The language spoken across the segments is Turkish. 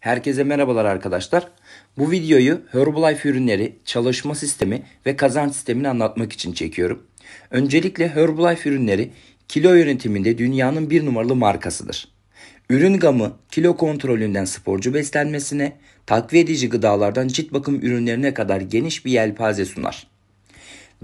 Herkese merhabalar arkadaşlar. Bu videoyu Herbalife ürünleri, çalışma sistemi ve kazanç sistemini anlatmak için çekiyorum. Öncelikle Herbalife ürünleri kilo yönetiminde dünyanın bir numaralı markasıdır. Ürün gamı kilo kontrolünden sporcu beslenmesine, takviye edici gıdalardan cilt bakım ürünlerine kadar geniş bir yelpaze sunar.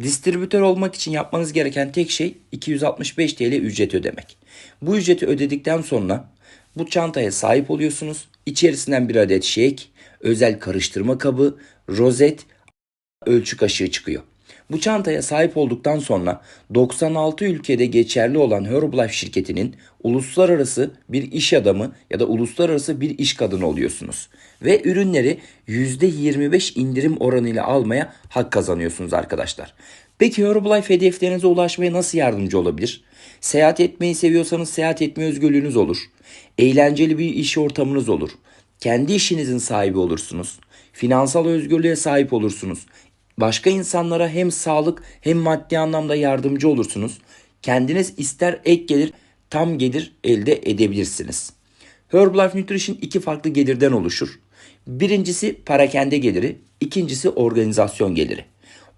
Distribütör olmak için yapmanız gereken tek şey 265 TL ücret ödemek. Bu ücreti ödedikten sonra bu çantaya sahip oluyorsunuz. İçerisinden bir adet shake, özel karıştırma kabı, rozet, ölçü kaşığı çıkıyor. Bu çantaya sahip olduktan sonra 96 ülkede geçerli olan Herbalife şirketinin uluslararası bir iş adamı ya da uluslararası bir iş kadını oluyorsunuz. Ve ürünleri %25 indirim oranıyla almaya hak kazanıyorsunuz arkadaşlar. Peki Herbalife hedeflerinize ulaşmaya nasıl yardımcı olabilir? Seyahat etmeyi seviyorsanız seyahat etme özgürlüğünüz olur. Eğlenceli bir iş ortamınız olur. Kendi işinizin sahibi olursunuz. Finansal özgürlüğe sahip olursunuz. Başka insanlara hem sağlık hem maddi anlamda yardımcı olursunuz. Kendiniz ister ek gelir tam gelir elde edebilirsiniz. Herbalife Nutrition iki farklı gelirden oluşur. Birincisi parakende geliri, ikincisi organizasyon geliri.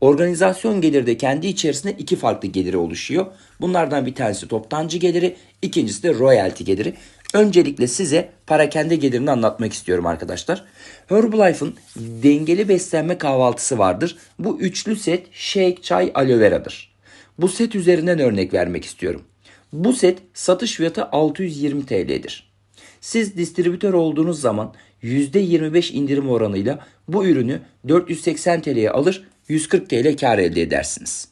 Organizasyon geliri de kendi içerisinde iki farklı geliri oluşuyor. Bunlardan bir tanesi toptancı geliri, ikincisi de royalty geliri. Öncelikle size parakende gelirini anlatmak istiyorum arkadaşlar. Herbalife'ın dengeli beslenme kahvaltısı vardır. Bu üçlü set shake, çay, aloe vera'dır. Bu set üzerinden örnek vermek istiyorum. Bu set satış fiyatı 620 TL'dir. Siz distribütör olduğunuz zaman %25 indirim oranıyla bu ürünü 480 TL'ye alır 140 TL kar elde edersiniz.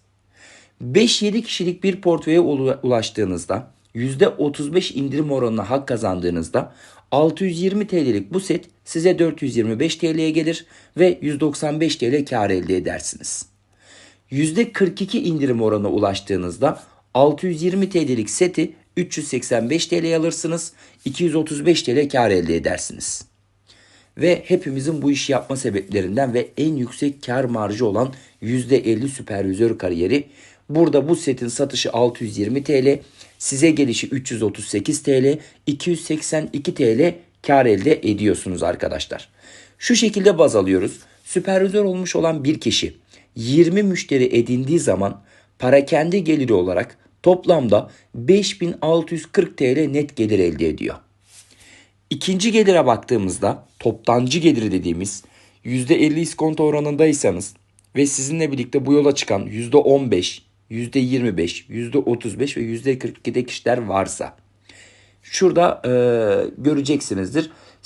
5-7 kişilik bir portföye ulaştığınızda %35 indirim oranına hak kazandığınızda 620 TL'lik bu set size 425 TL'ye gelir ve 195 TL kar elde edersiniz. %42 indirim oranına ulaştığınızda 620 TL'lik seti 385 TL alırsınız. 235 TL kar elde edersiniz. Ve hepimizin bu işi yapma sebeplerinden ve en yüksek kar marjı olan %50 süpervizör kariyeri. Burada bu setin satışı 620 TL, size gelişi 338 TL, 282 TL kar elde ediyorsunuz arkadaşlar. Şu şekilde baz alıyoruz. Süpervizör olmuş olan bir kişi 20 müşteri edindiği zaman para kendi geliri olarak toplamda 5640 TL net gelir elde ediyor. İkinci gelire baktığımızda toptancı geliri dediğimiz %50 iskonto oranındaysanız ve sizinle birlikte bu yola çıkan %15, %25, %35 ve %42'de kişiler varsa şurada e, göreceksinizdir.